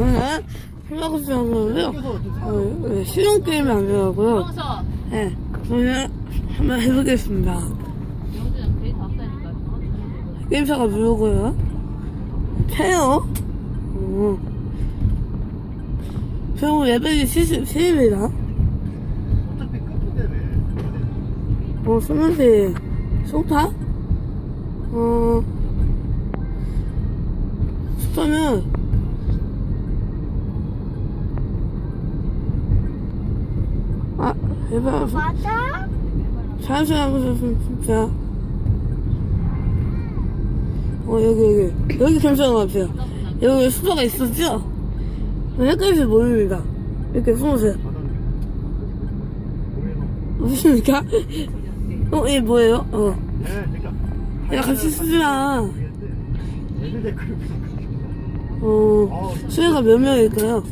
그러면. 어, 네, 실용 게임이 아니라고요. 영서 네, 그러면 한번 해보겠습니다. 게임사가 뭐고요? 페어? 어. 그리고 레벨이 77입니다. 어차피 끝이대네. 어, 스무디 소파? 어, 소파면, 아, 해봐. 맞아? 것은 진짜. 어, 여기, 여기. 여기 괜찮은 것 같아요. 여기 수도가 있었죠? 헷갈려서 모릅니다. 이렇게 숨으세요. 무엇입니까? 어, 얘 뭐예요? 어. 야, 같이 쓰지 마. 어, 수혜가 몇 명일까요?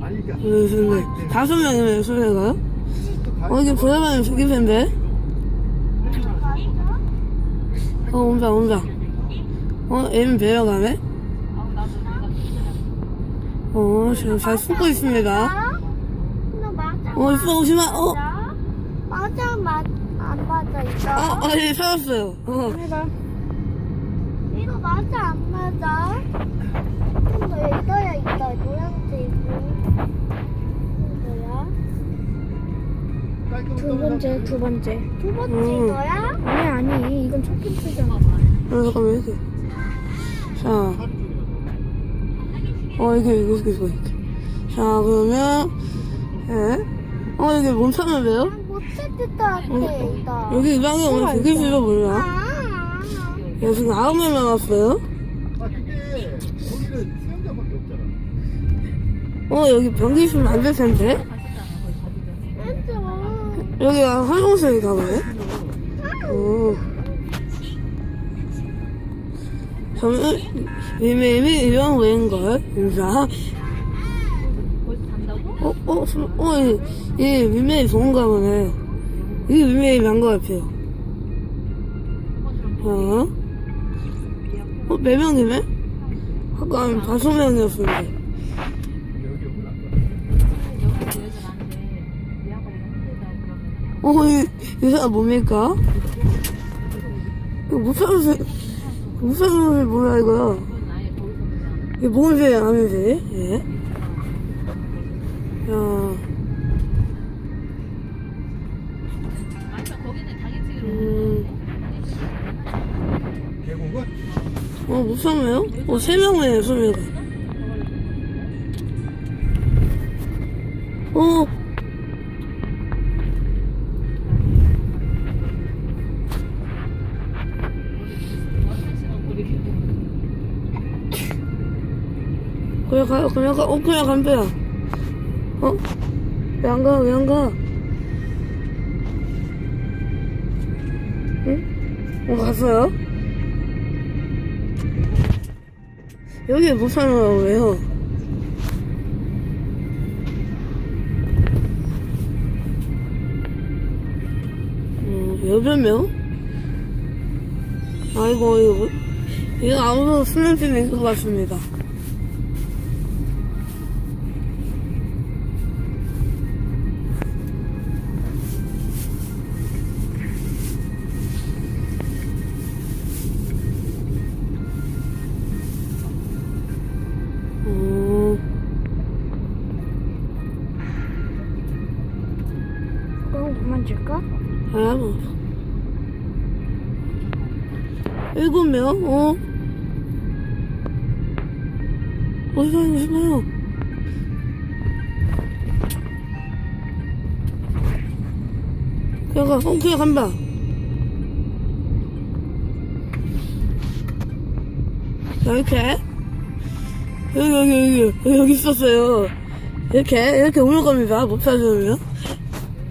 아니 그러니까 네, 네. 다섯 명이네요, 수혜가요? 어, 이게 보여가는 저기인데? 어, 온다, 온다. 어, 얘는 배려가네? 어, 지금 잘 숨고 있습니다. 어, 이뻐 오지마, 어. 맞아? 맞, 안 맞아, 이거? 어, 어, 예, 살았어요. 어. 이거 맞아, 안 맞아? 좀더 이거야, 이거. 이거야? 두 번째, 두 번째. 두 번째 음. 이거야? 아니, 아니, 이건 첫 번째잖아. 어, 잠깐만, 이렇게. 자, 어, 이게, 이거, 이거, 이거. 자, 그러면, 예. 어, 이게? 난 못했을 것 같아, 이거. 여기 이 방에 오늘 되게 싫어 몰라. 아, 야, 지금 아홉 명 남았어요? 아 근데 거기는 수영장밖에 없잖아. 어, 여기 변기 있으면 안 될 텐데? 여기가 화장실이 가봐요? 오. 저는 이메일이 이런 외인걸, 인사. 어, 어, 수- 어, 이, 이 이메일 좋은가 보네. 이 이메일이 난것 같아요. 어? 어, 몇 명이네? 아까 한 다섯 명이었는데. 어, 이, 이 사람 뭡니까? 이거 무사무실, 무사무실 뭐야, 이거야? 그건 아예 거기서 그냥 이게 뭔지 아는지, 예. 야, 음, 어, 무사무요? 어, 세 명이네, 소미가. 어, 그냥 가, 그냥 가, 어, 그냥 간대야. 어? 왜 안 가, 왜 안 가? 응? 어, 갔어요? 여기 못 살아요, 왜요? 음, 여덟 명? 아이고, 이거, 뭐- 이거 아무도 쓰는 팀인 것 같습니다. 음, 그럼 그만 줄까? 아, 뭐. 일곱 명? 어? 어디 가고 싶어요? 그냥 가, 어, 그냥 간다. 자, 이렇게. 여기, 여기, 여기, 여기 있었어요. 이렇게, 이렇게 올라갑니다. 못 찾으면.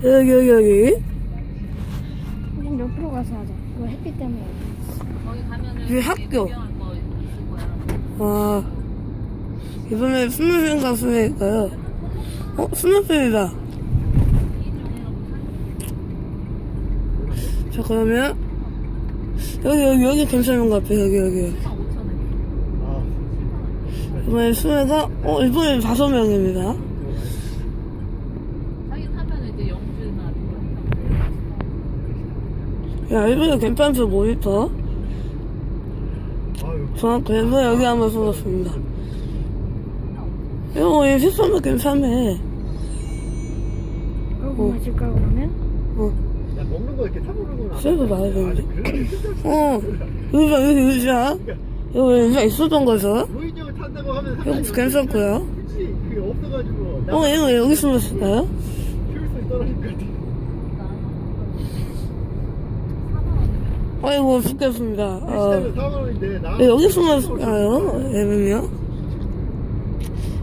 여기, 여기, 여기. 우린 옆으로 가서 하자. 이거 햇빛 때문에. 이게 학교. 와, 이번에 스물생 가수일까요? 어, 스물생이다. 자, 그러면, 여기, 여기, 여기 괜찮은 것 같아, 여기, 여기. 한 5천 원아 이번에 수혜가, 어, 이번에 다섯 명입니다. 야, 이번에 괜찮죠, 모니터? 그래서 여기 한번 써봤습니다. 이거, 이 색감도 괜찮네. 그거 마실까 그러면? 어, 야 먹는 거 이렇게 타보는 건 쎄도 나야 되는데. 어, 의자, 여기 의자. 여기 의자 있었던 거죠? 로인형을 탄다고 하면 이거 괜찮고요. 그치 그게 없어가지고 어, 왜 여기 숨었을까요? 효율성이 떨어질 것 같아 아이고, 죽겠습니다. 어. 시장은 4만 원인데 나왜 여기 숨었을까요? 얘는요?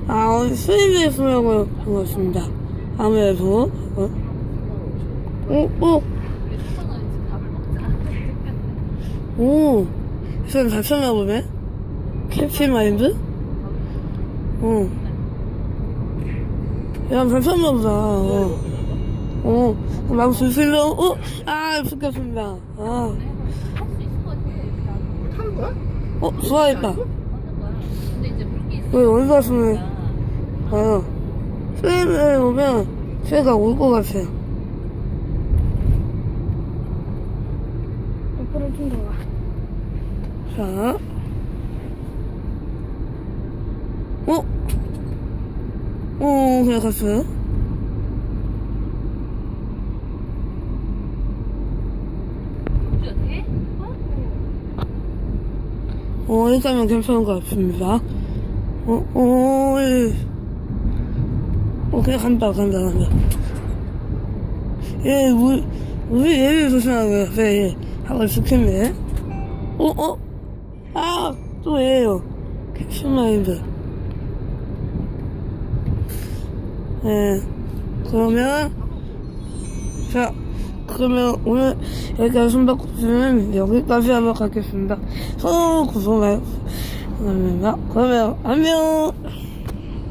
아, 오늘 수입에 숨으려고 한것 같습니다. 아무래도. 어, 어, 어, 우리 3만 원치 밥을 먹자. 오. 이 사람 잘 쳤나 보네? 캡틴 마인드? 어. 야, 잘 쳤나 보다. 어. 어. 막 슬슬러, 어? 아, 죽겠습니다. 아. 타는 거야? 어, 좋아했다. 왜 어디 갔으면, 아. 수입에 오면, 제가 올 것 같아요. 옆으로 좀 더 와. 자. 어? 어, 그냥 갔어요? 어떻게? 어, 일단은 괜찮은 것 같습니다. 어, 어, 예. 어, 간다, 간다, 간다. 예, 우리, 우리 얘를 조심하고요. 네, 예. 하고 죽겠네. 어, 어? 아, 또 얘예요. 캡슐마인드. 예. 그러면, 자, 그러면 오늘 여기까지 숨바꼭질은 여기까지 하도록 하겠습니다. 서로 구독, 감사합니다. 그러면 안녕!